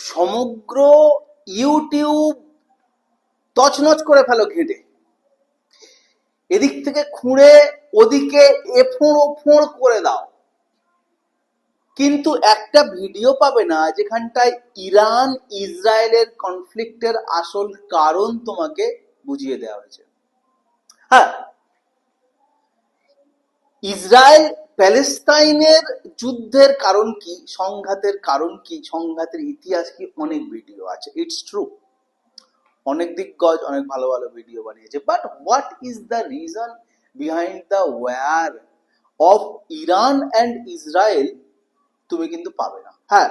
সমগ্র ইউটিউব তছনছ করে ফেলো ঘেঁটে। এদিক থেকে খুঁড়ে, ওদিকে এফোঁড় ওফোঁড় করে দাও। কিন্তু একটা ভিডিও পাবে না যেখানটায় ইরান ইসরায়েলের কনফ্লিক্টের আসল কারণ তোমাকে বুঝিয়ে দেওয়া হয়েছে। হ্যাঁ ইসরায়েল প্যালেস্তাইনের যুদ্ধের কারণ কি? সংঘাতের কারণ কি? সংঘাতের ইতিহাস কি? অনেক ভিডিও আছে। ইটস ট্রু অনেক দিগ্গজ, অনেক ভালো ভালো ভিডিও বানিয়েছে। But what is the reason behind the war of Iran and Israel তুমি কিন্তু পাবে না। হ্যাঁ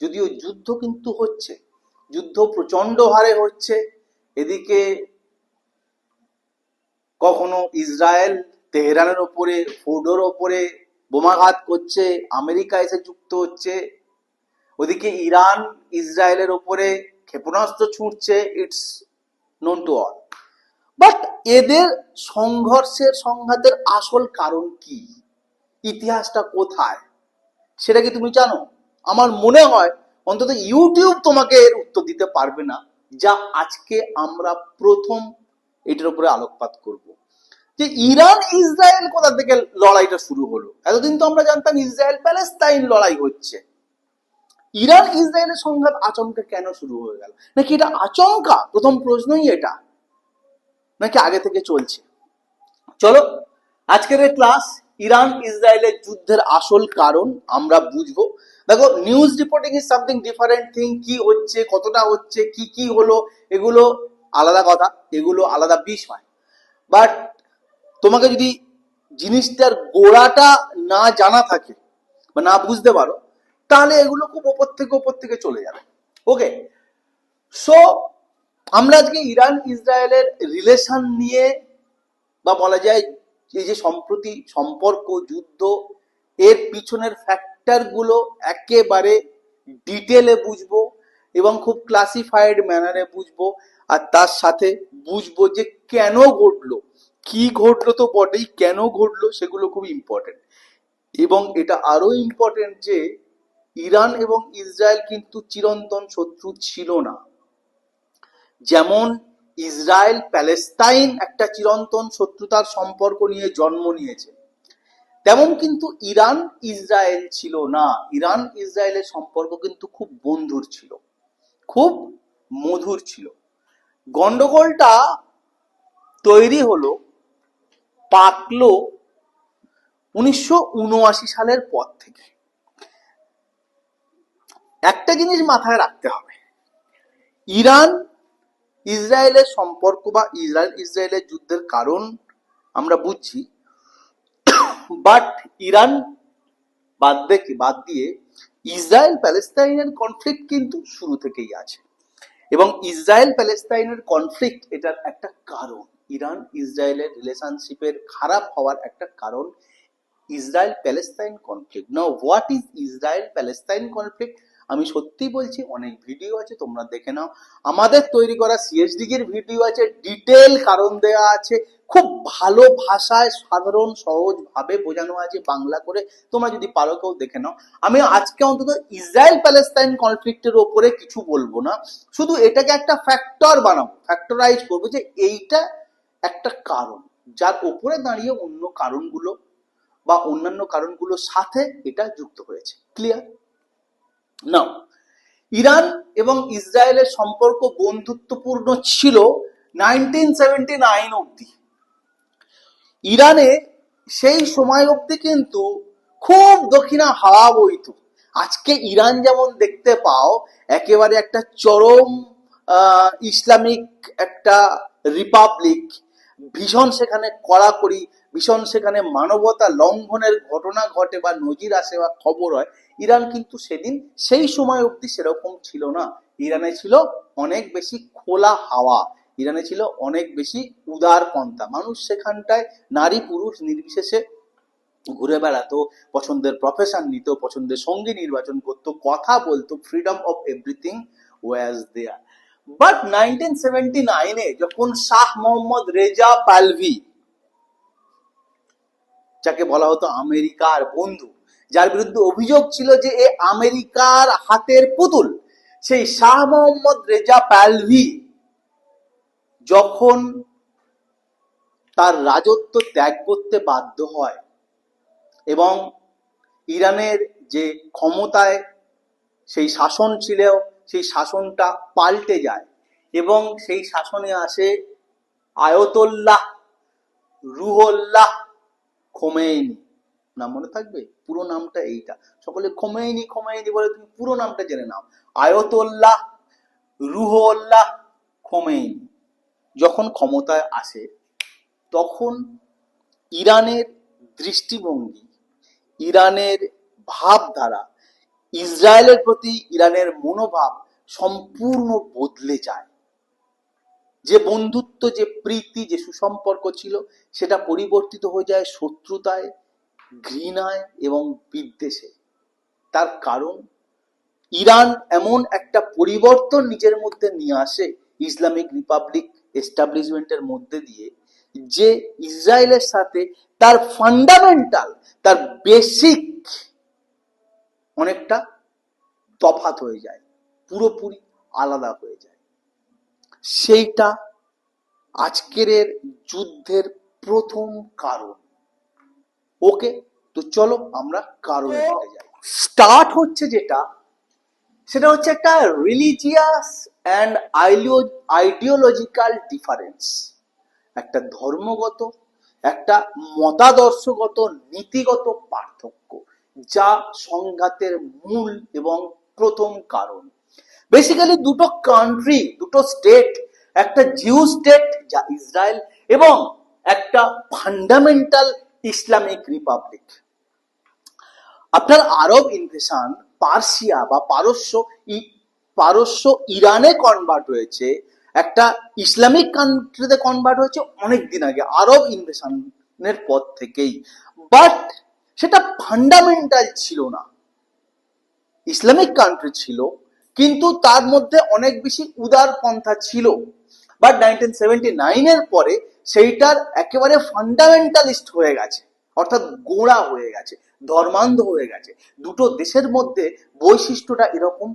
যদিও যুদ্ধ কিন্তু হচ্ছে। যুদ্ধ প্রচণ্ড হারে হচ্ছে। এদিকে কখনো ইসরায়েল তেহরানের ওপরে ফোর্ডোর ওপরে বোমাঘাত করছে, আমেরিকা এসে যুক্ত হচ্ছে, ওদিকে ইরান, ইসরায়েলের ওপরে ক্ষেপণাস্ত্র ছুটছে it's known to all but এদের সংঘর্ষের সংঘাতের আসল কারণ কি? ইতিহাসটা কোথায়? সেটা কি তুমি জানো? আমার মনে হয় অন্তত ইউটিউব তোমাকে এর উত্তর দিতে পারবে না, যা আজকে আমরা প্রথম এটার উপরে আলোকপাত করব। যে ইরান, ইসরায়েল কোথা থেকে লড়াইটা শুরু হলো? এতদিন তো আমরা জানতাম ইসরায়েল, প্যালেস্তাইন লড়াই হচ্ছে। ইরান, ইসরায়েলের সংঘাত আচমকা কেন শুরু হয়ে গেল? নাকি এটা আচমকা? প্রথম প্রশ্নই এটা। নাকি আগে থেকে চলছে? চলো, আজকের ক্লাস ইরান, ইসরায়েলের যুদ্ধের আসল কারণ আমরা বুঝব। দেখো news reporting is something different thing কি হচ্ছে, কতটা হচ্ছে, কি কি হলো, এগুলো আলাদা কথা, এগুলো আলাদা বিষয়। বাট তোমাকে যদি জিনিসটার গোড়াটা না জানা থাকে বা না বুঝতে পারো, তাহলে এগুলো খুব ওপর থেকে ওপর থেকে চলে যাবে। ওকে সো আমরা আজকে ইরান ইসরায়েলের রিলেশন নিয়ে বা বলা যায় এই যে সম্প্রতি সম্পর্ক, যুদ্ধ, এর পিছনের ফ্যাক্টরগুলো একেবারে ডিটেলে বুঝব এবং খুব ক্লাসিফাইড ম্যানারে বুঝব আর তার সাথে বুঝব যে কেন ঘটলো। কি ঘটলো তো বটেই, কেন ঘটলো সেগুলো খুব ইম্পর্টেন্ট এবং এটা আরও ইম্পর্টেন্ট যে, ইরান এবং ইসরায়েল কিন্তু চিরন্তন শত্রু ছিল না। যেমন ইসরায়েল প্যালেস্তাইন একটা চিরন্তন শত্রুতার সম্পর্ক নিয়ে জন্ম নিয়েছে, তেমন কিন্তু ইরান ইসরায়েল ছিল না। ইরান ইসরায়েলের সম্পর্ক কিন্তু খুব বন্ধুর ছিল, খুব মধুর ছিল। গন্ডগোলটা তৈরি হলো পাকলো উনিশশো উনআশি সালের পর থেকে। একটা জিনিস মাথায় রাখতে হবে। ইরান, ইসরায়েলের সম্পর্ক বা ইসরায়েল ইসরায়েলের যুদ্ধের কারণ আমরা বুঝছি। বাট ইরান বাদ দেখে বাদ দিয়ে ইসরায়েল প্যালেস্তাইনের কনফ্লিক্ট কিন্তু শুরু থেকেই আছে। এবং ইসরায়েল প্যালেস্তাইনের কনফ্লিক্ট এটার একটা কারণ। ইরান ইসরায়েলের রিলেশনশিপের খারাপ হওয়ার একটা কারণ ইসরায়েল প্যালেস্তাইন কনফ্লিক্ট না what is Israel Palestine conflict আমি সত্যি বলছি, অনেক ভিডিও আছে, তোমরা দেখে নাও। আমাদের তৈরি করা সিএসডিগির ভিডিও আছে ডিটেল কারণ দেওয়া আছে, খুব ভালো ভাষায় সাধারণ সহজ ভাবে বোঝানো আছে বাংলা করে। তোমরা যদি পারো কেউ দেখে নাও। আমি আজকে অন্তত ইসরায়েল প্যালেস্তাইন কনফ্লিক্টের ওপরে কিছু বলব না। শুধু এটাকে একটা ফ্যাক্টর বানাবো ফ্যাক্টরাইজ করব যে এইটা একটা কারণ। যার ওপরে দাঁড়িয়ে অন্য কারণগুলো বা অন্যান্য কারণগুলোর সাথে এটা যুক্ত হয়েছে। ক্লিয়ার নাও ইরান এবং ইসরায়েলের সম্পর্ক বন্ধুত্বপূর্ণ ছিল নাইনটিন সেভেন্টি নাইন অব্দি ইরানে সেই সময় অব্দি কিন্তু খুব দক্ষিণা হাওয়া বইত। আজকে ইরান যেমন দেখতে পাও, একেবারে একটা চরম ইসলামিক একটা রিপাবলিক ভীষণ সেখানে কড়াকড়ি, ভীষণ সেখানে মানবতা লঙ্ঘনের ঘটনা ঘটে বা নজির আসে বা খবর হয়, ইরান কিন্তু সেদিন সেই সময় অবধি সেরকম ছিল না। ইরানে ছিল অনেক বেশি খোলা হাওয়া, ইরানে ছিল অনেক বেশি উদার পন্থা। মানুষ সেখানটায় নারী পুরুষ নির্বিশেষে ঘুরে বেড়াতো, পছন্দের প্রফেশন নিত, পছন্দের সঙ্গী নির্বাচন করতো, কথা বলতো freedom of everything was there but nineteen seventy যখন শাহ মোহাম্মদ রেজা পালভি, যাকে বলা হতো আমেরিকার বন্ধু, যার বিরুদ্ধে অভিযোগ ছিল যে এ আমেরিকার হাতের পুতুল, সেই শাহ মোহাম্মদ রেজা পালভি যখন তার রাজত্ব ত্যাগ করতে বাধ্য হয় এবং ইরানের যে ক্ষমতায় সেই শাসন ছিল সেই শাসনটা পাল্টে যায় এবং সেই শাসনে আসে আয়তোল্লাহ, রুহল্লাহ, খোমেইনি। নাম মনে থাকবে? পুরো নামটা এইটা। সকলে খোমেইনি খোমেইনি বলে তুমি পুরো নামটা জেনে নাও। আয়তোল্লাহ, রুহল্লাহ, খোমেইনি। যখন ক্ষমতায় আসে, তখন ইরানের দৃষ্টিভঙ্গি, ইরানের ভাবধারা ইসরায়েলের প্রতি ইরানের মনোভাব সম্পূর্ণ বদলে যায়। যে বন্ধুত্ব, যে প্রীতি, যে সুসম্পর্ক ছিল, সেটা পরিবর্তিত হয়ে যায় শত্রুতায়, ঘৃণায় এবং বিদ্বেষে। তার কারণ, ইরান এমন একটা পরিবর্তন নিজের মধ্যে নিয়ে আসে ইসলামিক রিপাবলিক এস্টাবলিশমেন্টের মধ্যে দিয়ে, যে ইসরায়েলের সাথে তার ফান্ডামেন্টাল তার বেসিক অনেকটা তফাত হয়ে যায় পুরোপুরি আলাদা হয়ে যায়। সেইটা আজকের যুদ্ধের প্রথম কারণ। ওকে তো চলো আমরা কারণে যাই। স্টার্ট হচ্ছে যেটা সেটা হচ্ছে একটা রিলিজিয়াস অ্যান্ড আইডিওলজিক্যাল ডিফারেন্স একটা ধর্মগত একটা মতাদর্শগত নীতিগত পার্থক্য। যা সংঘাতের মূল এবং প্রথম কারণ। বেসিক্যালি দুটো কান্ট্রি দুটো স্টেট একটা জিউ স্টেট যা ইসরায়েল এবং একটা ফান্ডামেন্টাল ইসলামিক রিপাবলিক আপনার আরব ইনভেশন পার্সিয়া বা পারস্য পারস্য ইরানে কনভার্ট হয়েছে। একটা ইসলামিক কান্ট্রিতে কনভার্ট হয়েছে অনেক দিন আগে, আরব ইনভেশনের পর থেকেই। বাট সেটা ফান্ডামেন্টাল ছিল না। ইসলামিক কান্ট্রি ছিল, কিন্তু তার মধ্যে অনেক বেশি উদার পন্থা ছিল। বাট নাইনটিন সেভেন্টি নাইনের পরে সেইটার একেবারে ফান্ডামেন্টালিস্ট হয়ে গেছে, অর্থাৎ গোড়া হয়ে গেছে, ধর্মান্ধ হয়ে গেছে। দুটো দেশের মধ্যে বৈশিষ্ট্যটা এরকম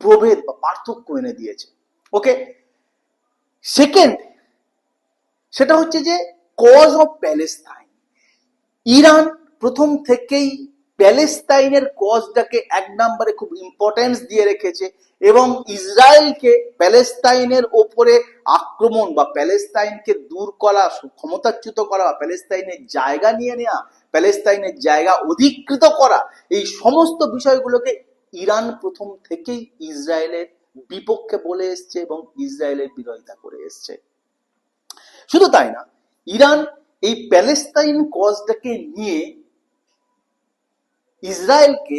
প্রভেদ বা পার্থক্য এনে দিয়েছে। ওকে সেকেন্ড সেটা হচ্ছে যে কজ অফ প্যালেস্তাইন ইরান প্রথম থেকেই প্যালেস্তাইনের কজটাকে এক নম্বরে খুব ইম্পর্টেন্স দিয়ে রেখেছে এবং ইসরায়েলকে প্যালেস্তাইনের ওপরে আক্রমণ বা প্যালেস্তাইনকে দূর করা, ক্ষমতাচ্যুত করা, প্যালেস্তাইনের জায়গা নিয়ে নেওয়া প্যালেস্তাইনের জায়গা অধিকৃত করা, এই সমস্ত বিষয়গুলোকে ইরান প্রথম থেকেই ইসরায়েলের বিপক্ষে বলে এসছে এবং ইসরায়েলের বিরোধিতা করে এসছে। শুধু তাই না, ইরান এই প্যালেস্তাইন কজটাকে নিয়ে ইসরায়েলকে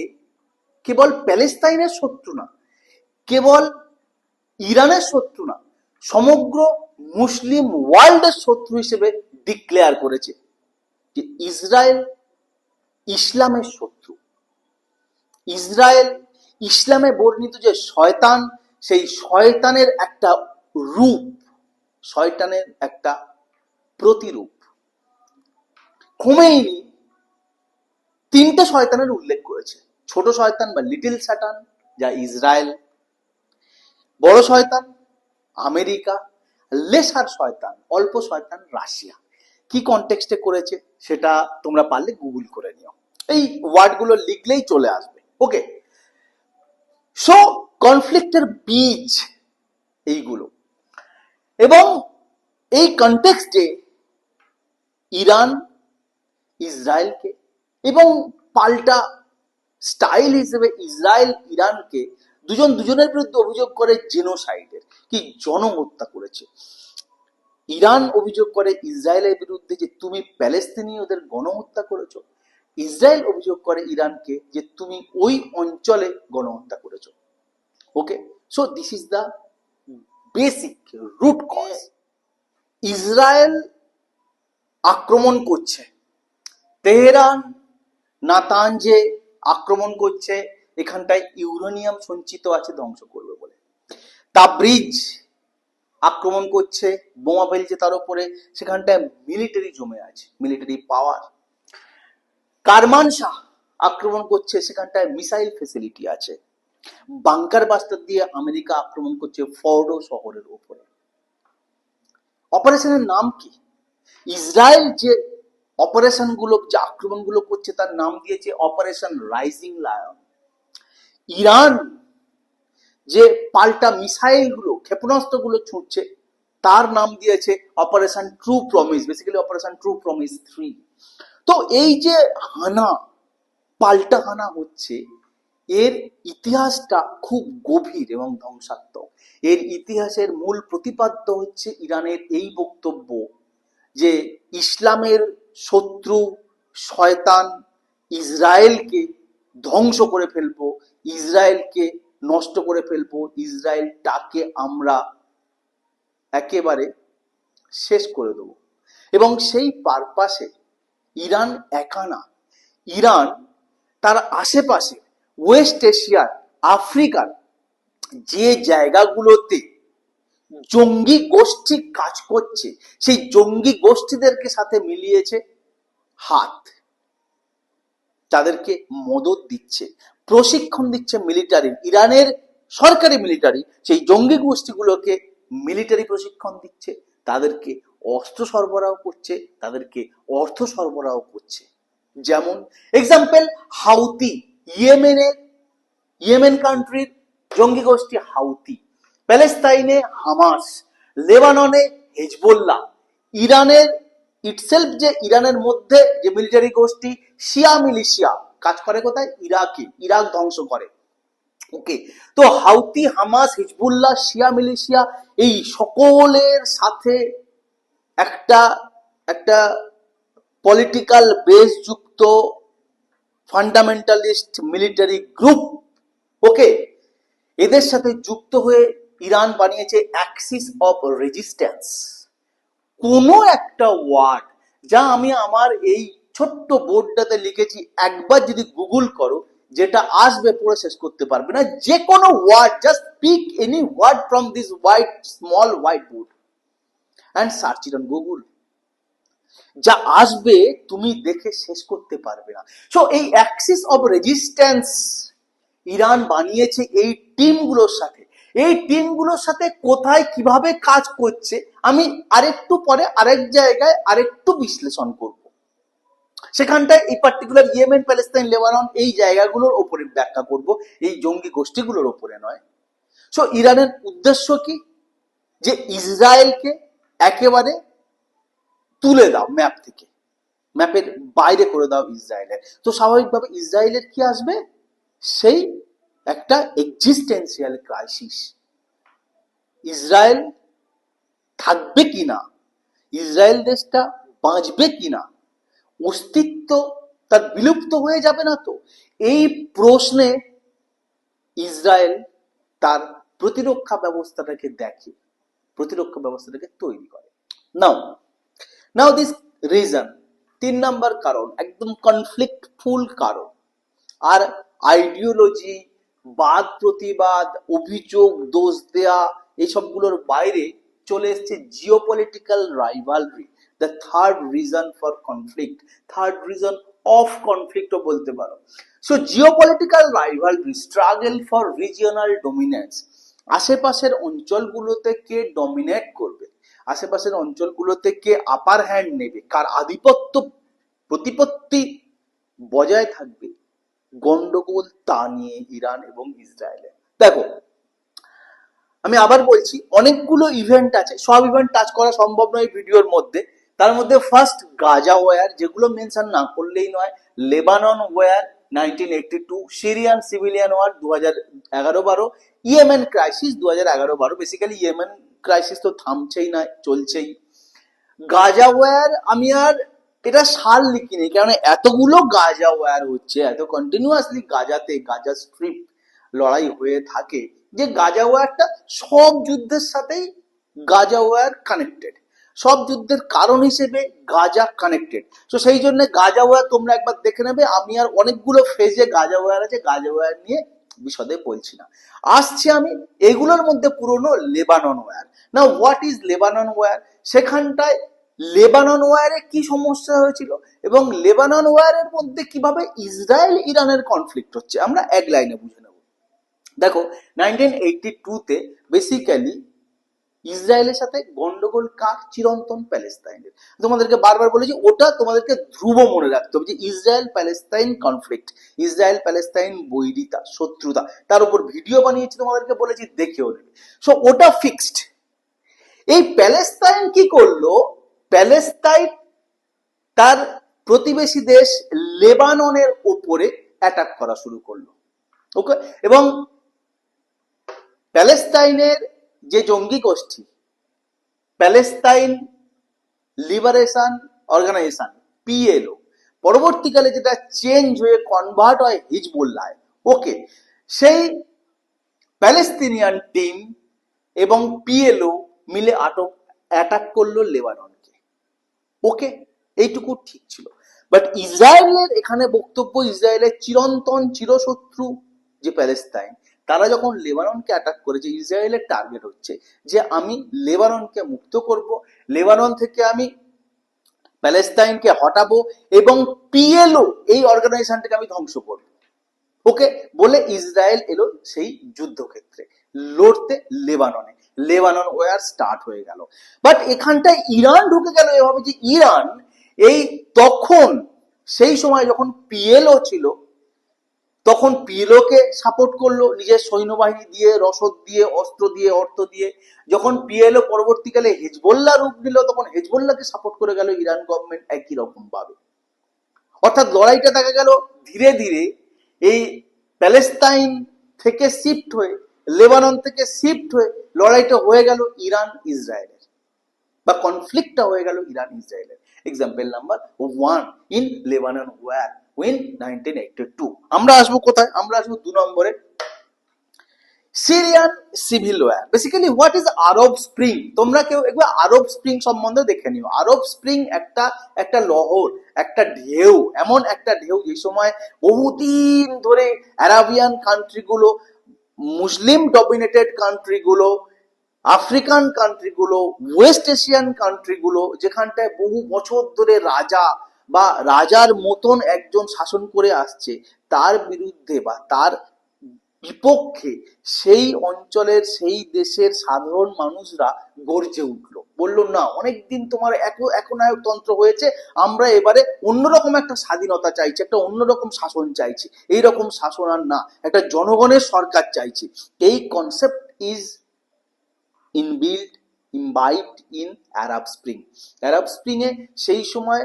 কেবল প্যালেস্তাইনের শত্রু না, কেবল ইরানের শত্রু না, সমগ্র মুসলিম ওয়ার্ল্ডের শত্রু হিসেবে ডিক্লেয়ার করেছে যে ইসরায়েল ইসলামের শত্রু। ইসরায়েল ইসলামে বর্ণিত যে শয়তান, সেই শয়তানের একটা রূপ, শয়তানের একটা প্রতিরূপ। খোমেইনি তিনটে শয়তানের উল্লেখ করেছে। ছোট শয়তান বা লিটল স্যাটান, যা ইসরায়েল, বড় শয়তান, আমেরিকা, লেসার শয়তান, অল্প শয়তান, রাশিয়া। কি কনটেক্সটে করেছে সেটা তোমরা পারলে গুগল করে নিও। এই ওয়ার্ডগুলো লিখলেই চলে আসবে। ওকে সো কনফ্লিক্টের বীজ এইগুলো। এবং এই কনটেক্সটে ইরান, ইসরায়েলকে এবং পাল্টা স্টাইল হিসেবে ইসরায়েল, ইরানকে দুজন দুজনের বিরুদ্ধে অভিযোগ করে জেনোসাইডের, কি জনহত্যা করেছে। ইরান অভিযোগ করে ইসরায়েলের বিরুদ্ধে যে তুমি প্যালেস্তিনীয়দের গণহত্যা করেছ। ইসরায়েল অভিযোগ করে ইরানকে যে তুমি ওই অঞ্চলে গণহত্যা করেছ। Okay? So this is the basic root cause Israel আক্রমণ করছে। তেহরান নাতানজে আক্রমণ করছে, এখানটায় ইউরেনিয়াম সঞ্চিত আছে ধ্বংস করবে বলে। তাবরিজ আক্রমণ করছে, বোমা ফেলছে তার উপরে, সেখানটায় মিলিটারি জমে আছে মিলিটারি পাওয়ার কারমান শাহ আক্রমণ করছে, সেখানটায় মিসাইল ফেসিলিটি আছে। বাংকার বাস্টার দিয়ে আমেরিকা আক্রমণ করছে ফর্ডো শহরের উপরে। অপারেশনের নাম কি? ইসরায়েল যে অপারেশনগুলো যে আক্রমণগুলো করছে তার নাম দিয়েছে অপারেশন রাইজিং লায়ন ইরান যে পাল্টা মিসাইলগুলো, ক্ষেপণাস্ত্রগুলো ছুটছে তার নাম দিয়েছে operation true promise basically operation true promise three তো এই যে হানা, পাল্টা হানা হচ্ছে, এর ইতিহাসটা খুব গভীর এবং ধ্বংসাত্মক। এর ইতিহাসের মূল প্রতিপাদ্য হচ্ছে ইরানের এই বক্তব্য যে ইসলামের শত্রু, শয়তান ইসরায়েলকে ধ্বংস করে ফেলব, ইসরায়েলকে নষ্ট করে ফেলব, ইসরায়েলটাকে আমরা একেবারে শেষ করে দেবো। এবং সেই পারপাসে ইরান একা না। ইরান তার আশেপাশে ওয়েস্ট এশিয়ার, আফ্রিকার যে জায়গাগুলোতে জঙ্গি গোষ্ঠী কাজ করছে। সেই জঙ্গি গোষ্ঠীদেরকে সাথে মিলিয়েছে হাত। তাদেরকে মদত দিচ্ছে, প্রশিক্ষণ দিচ্ছে মিলিটারি। ইরানের সরকারি মিলিটারি সেই জঙ্গি গোষ্ঠীগুলোকে মিলিটারি প্রশিক্ষণ দিচ্ছে, তাদেরকে অস্ত্র সরবরাহ করছে, তাদেরকে অর্থ সরবরাহ করছে। যেমন এক্সাম্পল হাউতি। ইয়েমেনের, ইয়েমেন কান্ট্রির জঙ্গি গোষ্ঠী হাউতি। প্যালেস্তাইনে, হামাস, লেবাননে, হেজবোল্লাহ। ইরানের, ইটসেলফ যে ইরানের মধ্যে যে মিলিটারি গোষ্ঠী শিয়া মিলিশিয়া, কাজ করে কোথায়? ইরাকে। ইরাক ধ্বংস করে। ওকে? তো Houthi, Hamas, Hezbollah, Shia militia এই সকলের সাথে একটা একটা পলিটিক্যাল বেস যুক্ত ফান্ডামেন্টালিস্ট মিলিটারি গ্রুপ ওকে? এদের সাথে যুক্ত হয়ে ইরান বানিয়েছে অ্যাক্সিস অফ রেজিস্ট্যান্স কোনো একটা ওয়ার্ড যা আমি আমার এই ছোট্ট বোর্ডটাতে লিখেছি, একবার যদি গুগল করো, যেটা আসবে পড়ে শেষ করতে পারবে না। যে কোনো word just pick any word from this white small white board and search it on Google যা আসবে, তুমি দেখে শেষ করতে পারবে না। সো এই অ্যাক্সিস অফ রেজিস্ট্যান্স ইরান বানিয়েছে এই টিমগুলোর সাথে। এই টিমগুলোর সাথে কোথায় কীভাবে কাজ করছে, আমি আরেকটু পরে আরেক জায়গায় আরেকটু বিশ্লেষণ করব। সেখানটায় এই পার্টিকুলার ইয়েমেন প্যালেস্তাইন লেবানন এই জায়গাগুলোর ওপরে ব্যাখ্যা করব, এই জঙ্গি গোষ্ঠীগুলোর ওপরে নয়। সো ইরানের উদ্দেশ্য কি? যে ইসরায়েলকে একেবারে তুলে দাও ম্যাপ থেকে। ম্যাপের বাইরে করে দাও ইসরায়েলের। তো স্বাভাবিকভাবে ইসরায়েলের কি আসবে? সেই একটা এক্সিস্টেন্সিয়াল ক্রাইসিস ইসরায়েল থাকবে কিনা ইসরায়েল দেশটা বাঁচবে কিনা অস্তিত্ব তার বিলুপ্ত হয়ে যাবে না তো? এই প্রশ্নে ইসরায়েল তার প্রতিরক্ষা ব্যবস্থাটাকে দেখে, প্রতিরক্ষা ব্যবস্থাটাকে তৈরি করে। নাও নাও দিস রিজন তিন নাম্বার কারণ, একদম কনফ্লিক্টফুল কারণ। আর আইডিওলজি বাদ প্রতিবাদ, অভিযোগ, দোষ দেয়া এইসবগুলোর বাইরে চলে এসছে geo political rivalry the third reason for conflict third reason of কনফ্লিক্টও বলতে পারো। So geo political rivalry struggle for regional dominance আশেপাশের অঞ্চলগুলোতে কে ডমিনেট করবে? আশেপাশের অঞ্চলগুলোতে কে আপার হ্যান্ড নেবে? কার আধিপত্য, প্রতিপত্তি বজায় থাকবে? গন্ডগোল তা নিয়ে ইরান এবং ইসরায়েলে দেখো, আমি আবার বলছি, অনেকগুলো ইভেন্ট আছে, সব ইভেন্ট টাচ করা সম্ভব নয় ভিডিওর মধ্যে। তার মধ্যে ফার্স্ট গাজা ওয়ার যেগুলো মেনশন না করলেই নয়, Lebanon war nineteen eighty two Syrian civilian war দু হাজার এগারো বারো ইয়েমেন ক্রাইসিস দু হাজার এগারো বারো। বেসিক্যালি ইয়েমেন ক্রাইসিস তো থামছেই না চলছেই। গাজা ওয়ার আমি আর এটা সাল লিখিনি কারণ এতগুলো গাজা ওয়ার হচ্ছে, এত কন্টিনিউয়াসলি গাজাতে, গাজা স্ট্রিপ লড়াই হয়ে থাকে, যে গাজা ওয়ারটা সব যুদ্ধের সাথেই গাজা ওয়ার কানেক্টেড সব যুদ্ধের কারণ হিসেবে গাজা কানেক্টেড তো সেই জন্য গাজা ওয়ার তোমরা একবার দেখে নেবে, আমি আর অনেকগুলো ফেজে গাজা ওয়ার আছে, গাজা ওয়ার নিয়ে বিশদে বলছি না। আসছি আমি এগুলোর মধ্যে পুরনো লেবানন ওয়ার না হোয়াট ইজ লেবানন ওয়ার সেখানটায় লেবানন ওয়ারে কি সমস্যা হয়েছিল এবং লেবানন ওয়ারের মধ্যে কীভাবে ইসরায়েল ইরানের কনফ্লিক্ট হচ্ছে, আমরা এক লাইনে বুঝে নেব। দেখো নাইনটিন এইটটি টুতে বেসিক্যালি ইসরায়েলের সাথে গন্ডগোল কার চিরন্তন প্যালেস্তাইনের তোমাদেরকে বারবার বলেছি, ওটা তোমাদেরকে ধ্রুব মনে রাখতে হবে যে Israel Palestine conflict Israel Palestine বৈরিতা, শত্রুতা, তার উপর ভিডিও বানিয়েছি তোমাদেরকে বলেছি, দেখেও নেবে। সো ওটা ফিক্সড এই প্যালেস্তাইন কি করল? প্যালেস্তাইন তার প্রতিবেশী দেশ লেবাননের ওপরে অ্যাটাক করা শুরু করল। ওকে এবং প্যালেস্তাইনের যে জঙ্গি গোষ্ঠী, প্যালেস্তাইন লিবারেশন অর্গানাইজেশন, পিএলও, পরবর্তীকালে যেটা চেঞ্জ হয়ে কনভার্ট হয় হিজবুল্লায়। ওকে সেই প্যালেস্তিনিয়ান টিম এবং পিএলও মিলে আটক অ্যাটাক করল লেবাননকে। ওকে, এইটুকু ঠিক ছিল। বাট ইসরায়েলের এখানে বক্তব্য, ইসরায়েলের চিরন্তন চিরশত্রু যে প্যালেস্তাইন, তারা যখন লেবাননকে অ্যাটাক করেছে, ইসরায়েলের টার্গেট হচ্ছে যে আমি লেবাননকে মুক্ত করব, লেবানন থেকে আমি প্যালেস্তাইনকে হটাবো এবং পিএলও এই অর্গানাইজেশনটাকে আমি ধ্বংস করব। ওকে, বলে ইসরায়েল এলো সেই যুদ্ধক্ষেত্রে, লড়তে লেবাননে। লেবানন ওয়ার স্টার্ট হয়ে গেল। বাট এখানটায় ইরান ঢুকে গেল এভাবে যে ইরান এই তখন সেই সময় যখন পিএলও ছিল, তখন পিএলওকে সাপোর্ট করল নিজের সৈন্যবাহিনী দিয়ে, রসদ দিয়ে, অস্ত্র দিয়ে, অর্থ দিয়ে। যখন পিএলও পরবর্তীকালে হেজবোল্লা রূপ নিল, তখন হেজবুল্লাহকে সাপোর্ট করে গেল ইরান গভর্নমেন্ট একই রকম ভাবে অর্থাৎ লড়াইটা দেখা গেল ধীরে ধীরে এই প্যালেস্তাইন থেকে শিফট হয়ে, লেবানন থেকে শিফট হয়ে লড়াইটা হয়ে গেল ইরান ইসরায়েলের বা কনফ্লিক্টটা হয়ে গেল ইরান ইসরায়েলের। Example number one in Lebanon war win আমরা আসব কোথায়? আমরা আসব দু নম্বরে। Syrian civil war basically what is Arab spring তোমরা কেউ একবার আরব স্প্রিং সম্বন্ধে দেখে নিও। আরব স্প্রিং একটা একটা লহর, একটা ঢেউ, এমন একটা ঢেউ যে সময় বহুদিন ধরে অ্যারাবিয়ান কান্ট্রিগুলো মুসলিম ডমিনেটেড কান্ট্রিগুলো আফ্রিকান কান্ট্রিগুলো ওয়েস্ট এশিয়ান কান্ট্রিগুলো যেখানটায় বহু বছর ধরে রাজা বা রাজার মতন একজন শাসন করে আসছে, তার বিরুদ্ধে বা তার বিপক্ষে সেই অঞ্চলের, সেই দেশের সাধারণ মানুষরা গর্জে উঠল। বলল, না, অনেকদিন তোমার এক একনায়ক তন্ত্র হয়েছে, আমরা এবারে অন্যরকম একটা স্বাধীনতা চাইছি, একটা অন্যরকম শাসন চাইছি। এই রকম শাসন আর না, একটা জনগণের সরকার চাইছি। এই concept is inbuilt imbibed in Arab spring Arab spring এ সেই সময়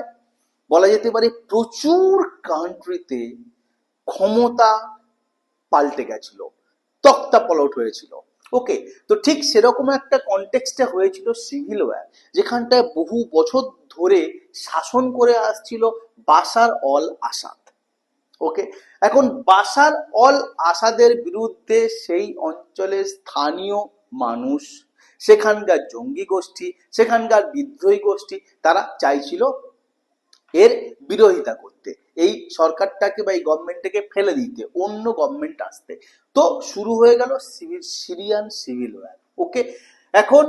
বলা যেতে পারে প্রচুর কান্ট্রিতে ক্ষমতা পাল্টে গেছিল, তক্তা পলট হয়েছিল। ওকে তো ঠিক সেরকম একটা কনটেক্সটে হয়েছিল সিভিল ওয়ার যেখানটায় বহু বছর ধরে শাসন করে আসছিল বাসার অল আসাদ। ওকে এখন বাসার অল আসাদের বিরুদ্ধে সেই অঞ্চলের স্থানীয় মানুষ, সেখানকার জঙ্গি গোষ্ঠী, সেখানকার বিদ্রোহী গোষ্ঠী, তারা চাইছিল এর বিরোধিতা এই সরকারটাকে বা এই গভর্নমেন্টটাকে ফেলে দিতে, অন্য গভর্নমেন্ট আসতে। তো শুরু হয়ে গেল civil Syrian civil war okay এখন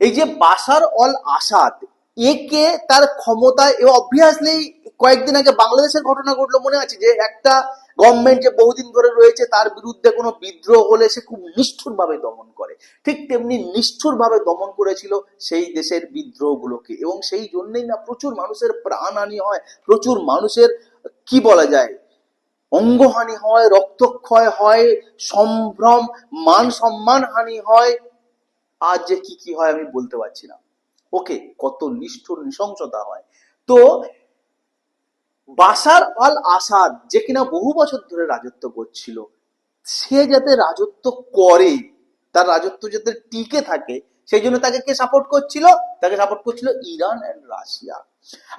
এই যে বাসার অল আসাদ একে তার ক্ষমতায়, এ অবভিয়াসলি কয়েকদিন আগে বাংলাদেশের ঘটনা ঘটলো মনে আছে যে একটা গভর্নমেন্ট যে বহুদিন ধরে রয়েছে তার বিরুদ্ধে কোনো বিদ্রোহ হলে সে খুব নিষ্ঠুরভাবে দমন করে। ঠিক তেমনি নিষ্ঠুরভাবে দমন করেছিল সেই দেশের বিদ্রোহগুলোকে। এবং সেই জন্যই না প্রচুর মানুষের প্রাণহানি হয়, প্রচুর মানুষের কি বলা যায়, অঙ্গহানি হয়, রক্তক্ষয় হয়, সম্ভ্রম, মান সম্মান হানি হয়। আর যে কি কি হয় আমি বলতে পারছি না। ওকে, কত নিষ্ঠুর নৃশংসতা হয়। তো বাসার আল আসাদ, যে কিনা বহু বছর ধরে রাজত্ব করছিল, সে যাতে রাজত্ব করে, তার রাজত্ব যাতে টিকে থাকে, সেই জন্য তাকে কে সাপোর্ট করছিল? তাকে সাপোর্ট করছিল ইরান অ্যান্ড রাশিয়া।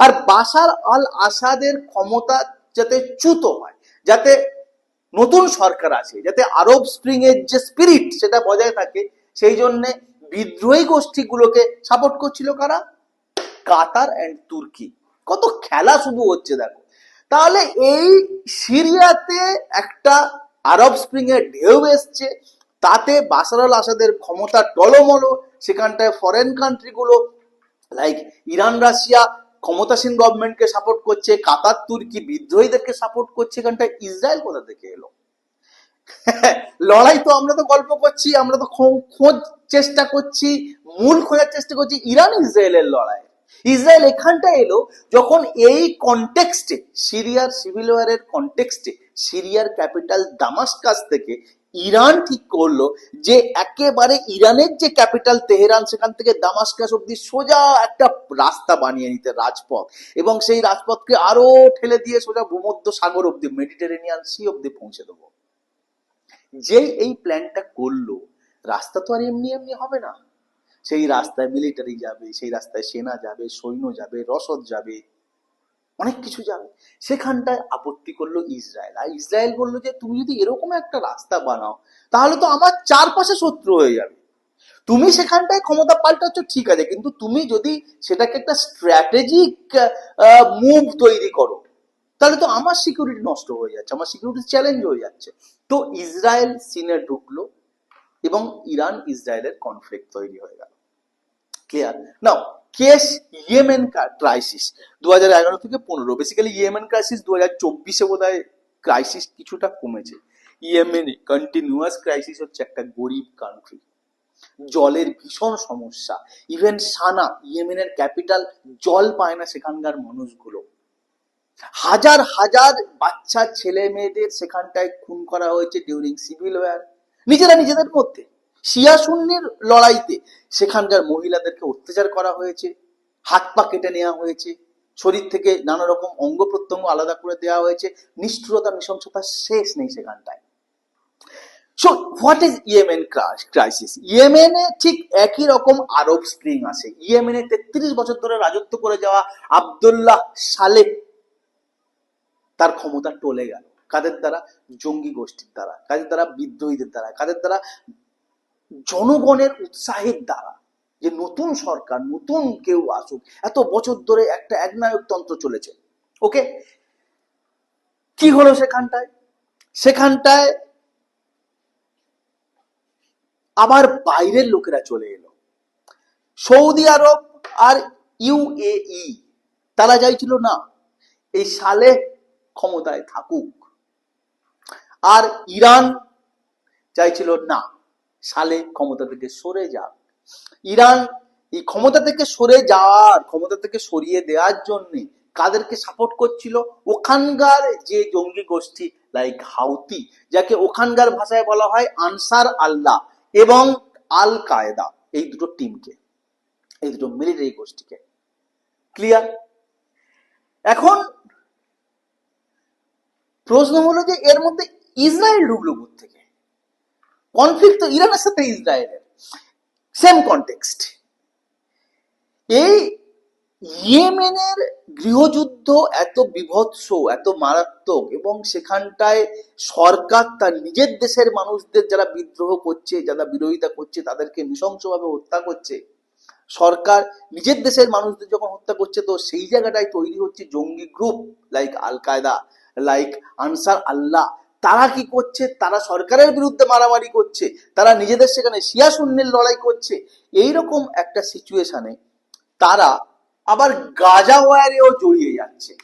আর বাসার আল আসাদের ক্ষমতা যাতে চ্যুত হয়, যাতে নতুন সরকার আসে, যাতে আরব স্প্রিং এর যে স্পিরিট সেটা বজায় থাকে, সেই জন্য বিদ্রোহী গোষ্ঠীগুলোকে সাপোর্ট করছিল কারা? কাতার অ্যান্ড তুর্কি। কত খেলা শুধু হচ্ছে দেখো। তাহলে এই সিরিয়াতে একটা আরব স্প্রিং এর ঢেউ এসছে, তাতে বাসার আল আসাদের ক্ষমতা টলমলো, সেখানটায় ফরেন কান্ট্রিগুলো লাইক ইরান, রাশিয়া ক্ষমতাসীন গভর্নমেন্টকে সাপোর্ট করছে, কাতার, তুর্কি বিদ্রোহীদেরকে সাপোর্ট করছে, এখানটায় ইসরায়েল কোথা থেকে এলো? লড়াই তো আমরা তো গল্প করছি, আমরা তো খোঁজ চেষ্টা করছি, মূল খোঁজার চেষ্টা করছি ইরান ইসরায়েলের লড়াই। ইসরায়েল এখানটা এলো যখন এই কনটেক্সটে সিরিয়ার সিভিল ওয়ারের কনটেক্সটে সিরিয়ার ক্যাপিটাল দামাস্কাস থেকে ইরান ঠিক করল যে একেবারে ইরানের যে ক্যাপিটাল তেহরান সেখান থেকে দামাস্কাস অব্দি সোজা একটা রাস্তা বানিয়ে নিতে রাজপথ এবং সেই রাজপথকে আরও ঠেলে দিয়ে সোজা ভূমধ্য সাগর অব্দি মেডিটেরেনিয়ান সি অব্দি পৌঁছে দেবো। যেই এই প্ল্যানটা করল, রাস্তা তো আর এমনি এমনি হবে না। সেই রাস্তায় মিলিটারি যাবে, সেই রাস্তায় সেনা যাবে, সৈন্য যাবে, রসদ যাবে, অনেক কিছু যাবে। সেখানটায় আপত্তি করল ইসরায়েল। আর ইসরায়েল বলল যে, তুমি যদি এরকম একটা রাস্তা বানাও, তাহলে তো আমার চারপাশে শত্রু হয়ে যাবে। তুমি সেখানটায় ক্ষমতা পাল্টাচ্ছ, ঠিক আছে, কিন্তু তুমি যদি সেটাকে একটা স্ট্র্যাটেজিক মুভ তৈরি করো, তাহলে তো আমার সিকিউরিটি নষ্ট হয়ে যাচ্ছে, আমার সিকিউরিটি চ্যালেঞ্জ হয়ে যাচ্ছে। তো ইসরায়েল সিনে ঢুকলো এবং ইরান ইসরায়েলের কনফ্লিক্ট তৈরি হয়ে গেল। Clear now case Yemen crisis দু হাজার এগারো থেকে পনেরো। বেসিক্যালি ইয়েমেন ক্রাইসিস দু হাজার চব্বিশে বোধ হয় ক্রাইসিস কিছুটা কমেছে। ইয়েমেনে কন্টিনিউয়াস ক্রাইসিস হচ্ছে একটা গরিব কান্ট্রি জলের ভীষণ সমস্যা। ইভেন সানা ইয়েমেনের ক্যাপিটাল জল পায় না সেখানকার মানুষগুলো। হাজার হাজার বাচ্চা, ছেলে মেয়েদের সেখানটায় খুন করা হয়েছে ডিউরিং সিভিল ওয়ার নিজেরা নিজেদের মধ্যে। শিয়া শূন্যের লড়াইতে সেখানকার মহিলাদেরকে অত্যাচার করা হয়েছে, হাত পা কেটে নেওয়া হয়েছে, শরীর থেকে নানা রকম অঙ্গ প্রত্যঙ্গ আলাদা করে দেওয়া হয়েছে, নিষ্ঠুরতা নৃশংসতার শেষ নেই সেখানটায়। So what is Yemen crisis ইয়েমেনে ঠিক একই রকম আরব স্প্রিং আছে ইয়েমেনে তেত্রিশ বছর ধরে রাজত্ব করে যাওয়া আবদুল্লাহ সালেহ তার ক্ষমতা টলে গেল। কাদের দ্বারা? জঙ্গি গোষ্ঠীর দ্বারা। কাদের দ্বারা? বিদ্রোহীদের দ্বারা। কাদের দ্বারা? জনগণের উৎসাহের দ্বারা। যে নতুন সরকার, নতুন কেউ আসুক, এত বছর ধরে একটা একনায়ক তন্ত্র চলেছে। ওকে? কি হলো সেখানটায়? সেখানটায় আবার বাইরের লোকেরা চলে এলো। সৌদি আরব আর ইউএই তারা চাইছিল না। এই সালে ক্ষমতায় থাকুক। আর ইরান চাইছিল না, সালে ক্ষমতা থেকে সরে যাক। ইরান এই ক্ষমতা থেকে সরে যাওয়ার, ক্ষমতা থেকে সরিয়ে দেওয়ার জন্য কাদেরকে সাপোর্ট করছিল? ওখানকার যে জঙ্গি গোষ্ঠী লাইক হাউতি, যাকে ওখানকার ভাষায় বলা হয় আনসার আল্লাহ এবং আল কায়দা এই দুটো টিমকে এই দুটো মিলিটারি গোষ্ঠীকে। ক্লিয়ার এখন প্রশ্ন হলো যে এর মধ্যে ইসরায়েল ঢুকলো থেকে কনফ্লিক্ট তো ইরানের সাথে ইসরায়েলের। সেম কনটেক্সট এই ইয়েমেনের গৃহযুদ্ধ এত বিভৎস, এত মারাত্মক, এবং সেখানটায় সরকার তার নিজের দেশের মানুষদের যারা বিদ্রোহ করছে, যারা বিরোধিতা করছে, তাদেরকে নৃশংসভাবে হত্যা করছে। সরকার নিজের দেশের মানুষদের যখন হত্যা করছে, তো সেই জায়গাটায় তৈরি হচ্ছে জঙ্গি গ্রুপ লাইক আল কায়দা লাইক আনসার আল্লাহ তারা কি করছে? তারা সরকারের বিরুদ্ধে মারামারি করছে। তারা নিজেদের সেখানে শিয়া শূন্যের লড়াই করছে। এইরকম একটা সিচুয়েশনে তারা আবার গাজা ওয়ারেও জড়িয়ে যাচ্ছে।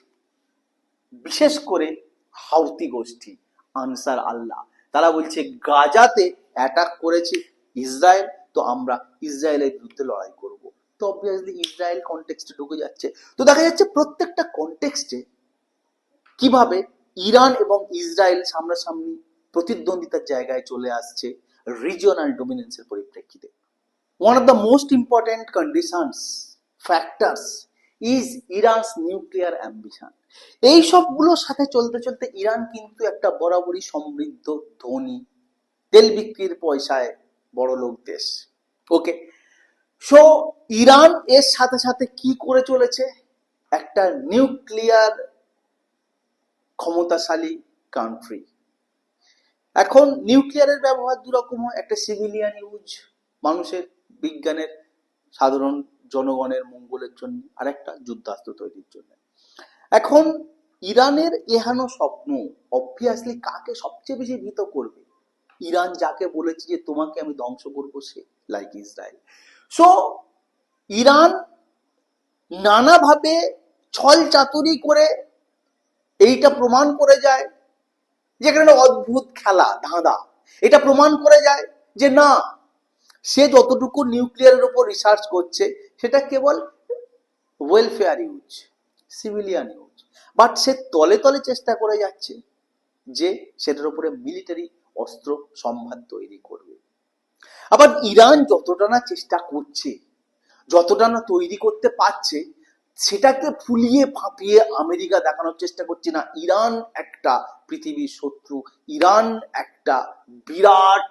বিশেষ করে হাউতি গোষ্ঠী, আনসার আল্লাহ। তারা বলছে, গাজাতে অ্যাটাক করেছে ইসরায়েল, তো আমরা ইসরায়েলের বিরুদ্ধে লড়াই করব। তো অবভিয়াসলি ইসরায়েল কনটেক্সটে ঢুকে যাচ্ছে। তো দেখা যাচ্ছে প্রত্যেকটা কনটেক্সটে কীভাবে ইরান এবং ইসরায়েল সামনাসামনি প্রতিদ্বন্দ্বিতার জায়গায় চলে আসছে রিজিওনাল ডোমিনেন্সের পরিপ্রেক্ষিতে? One of the most important conditions factors is Iran's nuclear ambition এই সবগুলোর সাথে চলতে চলতে ইরান কিন্তু একটা বরাবরই সমৃদ্ধ, ধনী, তেল বিক্রির পয়সায় বড় লোক দেশ। ওকে সো ইরান এর সাথে সাথে কি করে চলেছে? একটা নিউক্লিয়ার ক্ষমতাশালী কান্ট্রি এখন নিউক্লিয়ারের ব্যবহার দুরকম হয়, একটা সিভিলিয়ান ইউজ মানুষের, বিজ্ঞানের, সাধারণ জনগণের মঙ্গলের জন্য আর একটা যুদ্ধাস্ত্র তৈরির জন্য। এখন ইরানের এহানো স্বপ্ন অবভিয়াসলি কাকে সবচেয়ে বেশি ভীত করবে? ইরান যাকে বলেছে যে, তোমাকে আমি ধ্বংস করব সে লাইক ইসরায়েল সো ইরান নানাভাবে ছল চাতুরি করে এইটা প্রমাণ করে যায় যেখানে একটা অদ্ভুত খেলা, ধাঁধা। এটা প্রমাণ করে যায় যে না, সে যতটুকু নিউক্লিয়ারের উপর রিসার্চ করছে, সেটা কেবল welfare use civilian use but সে তলে তলে চেষ্টা করে যাচ্ছে যে সেটার উপরে মিলিটারি অস্ত্র সম্ভার তৈরি করবে। আবার ইরান যতটা না চেষ্টা করছে, যতটা না তৈরি করতে পারছে সেটাকে ফুলিয়ে ফাঁপিয়ে আমেরিকা দেখানোর চেষ্টা করছে না। ইরান একটা পৃথিবীর শত্রু। ইরান একটা বিরাট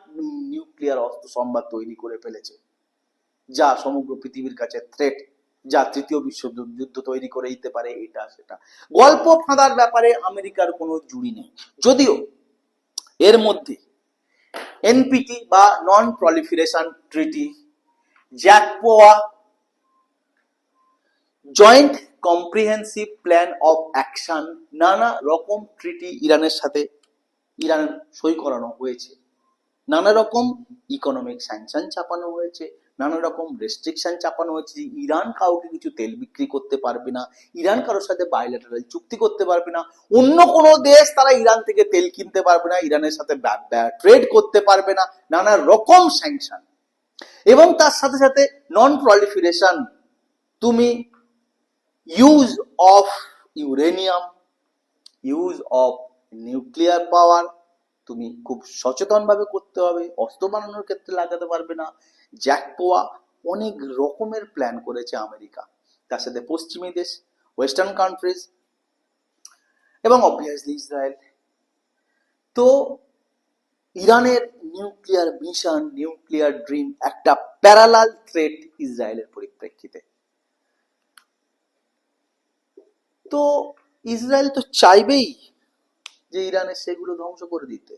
নিউক্লিয়ার অস্ত্র সম্ভার তৈরি করে ফেলেছে, যা সমগ্র পৃথিবীর কাছে থ্রেট যা তৃতীয় বিশ্বযুদ্ধ যুদ্ধ তৈরি করে দিতে পারে, এটা সেটা। গল্প ফাঁদার ব্যাপারে আমেরিকার কোনো জুড়ি নেই। যদিও এর মধ্যে এনপিটি বা non proliferation treaty JCPOA joint comprehensive plan of action নানা রকম ট্রিটি ইরানের সাথে ইরান সই করানো হয়েছে। নানা রকম ইকোনমিক স্যাংশন চাপানো হয়েছে, নানা রকম রেস্ট্রিকশন চাপানো হয়েছে যে ইরান কাউকে কিছু তেল বিক্রি করতে পারবে না, ইরান কারোর সাথে বায়োলেটারাল চুক্তি করতে পারবে না, অন্য কোনো দেশ তারা ইরান থেকে তেল কিনতে পারবে না, ইরানের সাথে ট্রেড করতে পারবে না, নানা রকম স্যাংশন এবং তার সাথে সাথে নন প্রলিফারেশন তুমি use of uranium use of nuclear power তুমি খুব সচেতনভাবে করতে হবে, অস্ত্র বানানোর ক্ষেত্রে লাগাতে পারবে না। জ্যাকপোয়া অনেক রকমের প্ল্যান করেছে আমেরিকা। তার সাথে পশ্চিমী দেশ ওয়েস্টার্ন কান্ট্রিজ এবং অবভিয়াসলি ইসরায়েল তো ইরানের নিউক্লিয়ার মিশন নিউক্লিয়ার ড্রিম একটা প্যারালাল থ্রেট ইসরায়েলের পরিপ্রেক্ষিতে। তো ইসরায়েল তো চাইবেই যে ইরানের সেগুলো ধ্বংস করে দিতে।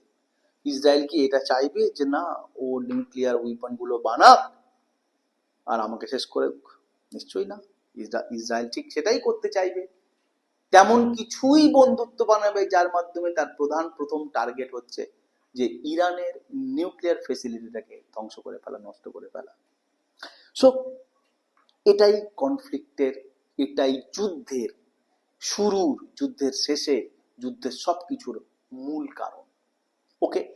ইসরায়েল কি এটা চাইবে যে না, ও নিউক্লিয়ার উইপনগুলো বানাক আর আমাকে শেষ করে? নিশ্চয়ই না। ইসরায়েল ঠিক সেটাই করতে চাইবে। তেমন কিছুই বন্ধুত্ব বানাবে যার মাধ্যমে তার প্রধান, প্রথম টার্গেট হচ্ছে যে ইরানের নিউক্লিয়ার ফেসিলিটিটাকে ধ্বংস করে ফেলা, নষ্ট করে ফেলা। সো এটাই কনফ্লিক্টের এটাই যুদ্ধের শুরুর যুদ্ধের শেষে যুদ্ধের সবকিছুর মূল কারণ। Okay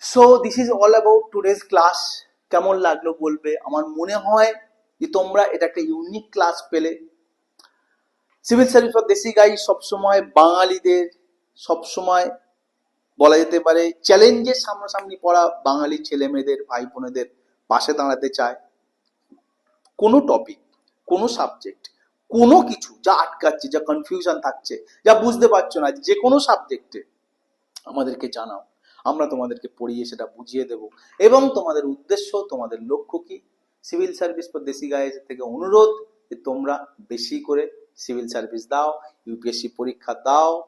so this is all about today's class কেমন লাগল বলবে? আমার মনে হয় যে তোমরা এটা একটা ইউনিক ক্লাস পেলে। Civil service for desi guy সবসময় বাঙালিদের, সবসময় বলা যেতে পারে চ্যালেঞ্জের সামনাসামনি পড়া বাঙালি ছেলে মেয়েদের ভাই বোনেদের পাশে দাঁড়াতে চায়। কোনো টপিক কোনো সাবজেক্ট কোনো কিছু যা আটকাচ্ছে, যা কনফিউশন থাকছে, যা বুঝতে পারছ না, যে কোনো সাবজেক্টে আমাদেরকে জানাও। আমরা তোমাদেরকে পড়িয়ে সেটা বুঝিয়ে দেব। এবং তোমাদের উদ্দেশ্য, তোমাদের লক্ষ্য কি? Civil service for desi guys থেকে অনুরোধ যে তোমরা বেশি করে সিভিল সার্ভিস দাও ইউপিএসসি পরীক্ষা দাও।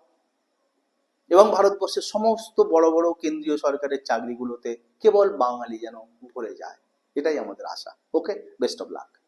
এবং ভারতবর্ষের সমস্ত বড় বড় কেন্দ্রীয় সরকারের চাকরিগুলোতে কেবল বাঙালি যেন ভরে যায়। এটাই আমাদের আশা। Okay best of luck